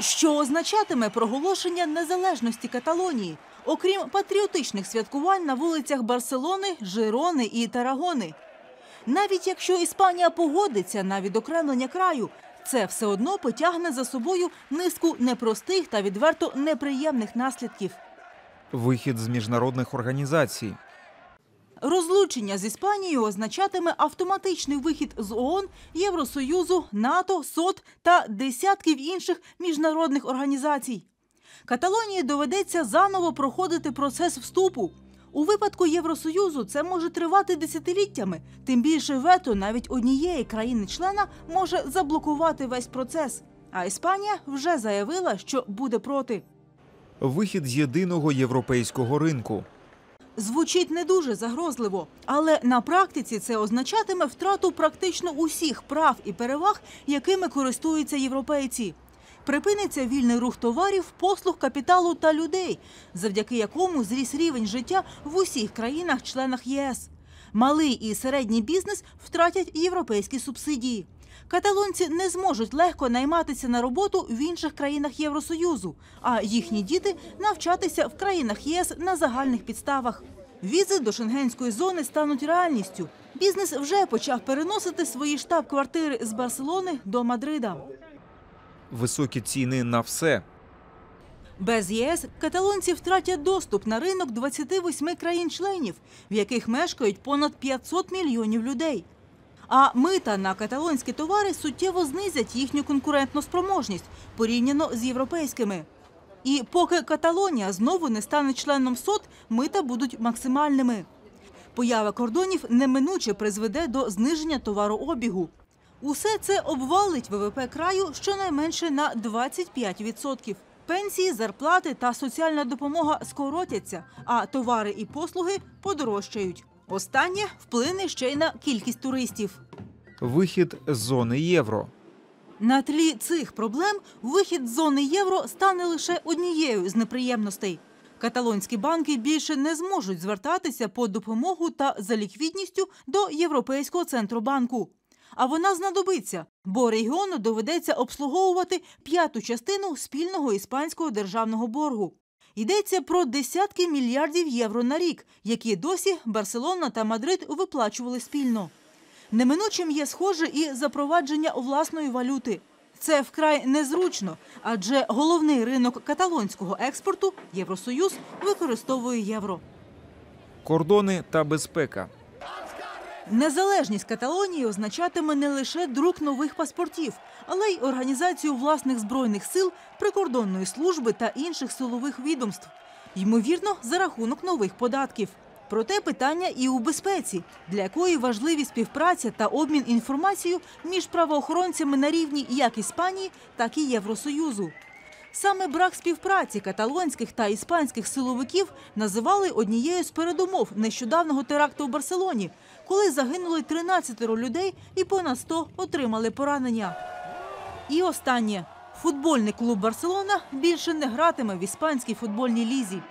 Що означатиме проголошення незалежності Каталонії, окрім патріотичних святкувань на вулицях Барселони, Жирони і Тарагони? Навіть якщо Іспанія погодиться на відокремлення краю, це все одно потягне за собою низку непростих та відверто неприємних наслідків. Вихід з міжнародних організацій. Розлучення з Іспанією означатиме автоматичний вихід з ООН, Євросоюзу, НАТО, СОТ та десятків інших міжнародних організацій. Каталонії доведеться заново проходити процес вступу. У випадку Євросоюзу це може тривати десятиліттями. Тим більше вето навіть однієї країни-члена може заблокувати весь процес. А Іспанія вже заявила, що буде проти. Вихід з єдиного європейського ринку. Звучить не дуже загрозливо, але на практиці це означатиме втрату практично усіх прав і переваг, якими користуються європейці. Припиниться вільний рух товарів, послуг, капіталу та людей, завдяки якому зріс рівень життя в усіх країнах-членах ЄС. Малий і середній бізнес втратять європейські субсидії. Каталонці не зможуть легко найматися на роботу в інших країнах Євросоюзу, а їхні діти навчатися в країнах ЄС на загальних підставах. Візи до шенгенської зони стануть реальністю. Бізнес вже почав переносити свої штаб-квартири з Барселони до Мадрида. Високі ціни на все. Без ЄС каталонці втратять доступ на ринок 28 країн-членів, в яких мешкають понад 500 мільйонів людей. А мита на каталонські товари суттєво знизять їхню конкурентну спроможність порівняно з європейськими. І поки Каталонія знову не стане членом СОТ, мита будуть максимальними. Поява кордонів неминуче призведе до зниження товарообігу. Усе це обвалить ВВП краю щонайменше на 25%. Пенсії, зарплати та соціальна допомога скоротяться, а товари і послуги подорожчають. Останнє вплине ще й на кількість туристів. Вихід з зони євро. На тлі цих проблем вихід з зони євро стане лише однією з неприємностей. Каталонські банки більше не зможуть звертатися по допомогу та за ліквідністю до Європейського центробанку. А вона знадобиться, бо регіону доведеться обслуговувати п'яту частину спільного іспанського державного боргу. Йдеться про десятки мільярдів євро на рік, які досі Барселона та Мадрид виплачували спільно. Неминучим є схоже і запровадження власної валюти. Це вкрай незручно, адже головний ринок каталонського експорту Євросоюз використовує євро. Кордони та безпека. Незалежність Каталонії означатиме не лише друк нових паспортів, але й організацію власних збройних сил, прикордонної служби та інших силових відомств. Ймовірно, за рахунок нових податків. Проте питання і у безпеці, для якої важливі співпраця та обмін інформацією між правоохоронцями на рівні як Іспанії, так і Євросоюзу. Саме брак співпраці каталонських та іспанських силовиків називали однією з передумов нещодавнього теракту в Барселоні, коли загинули 13 людей і понад 100 отримали поранення. І останнє футбольний клуб Барселона більше не гратиме в іспанській футбольній лізі.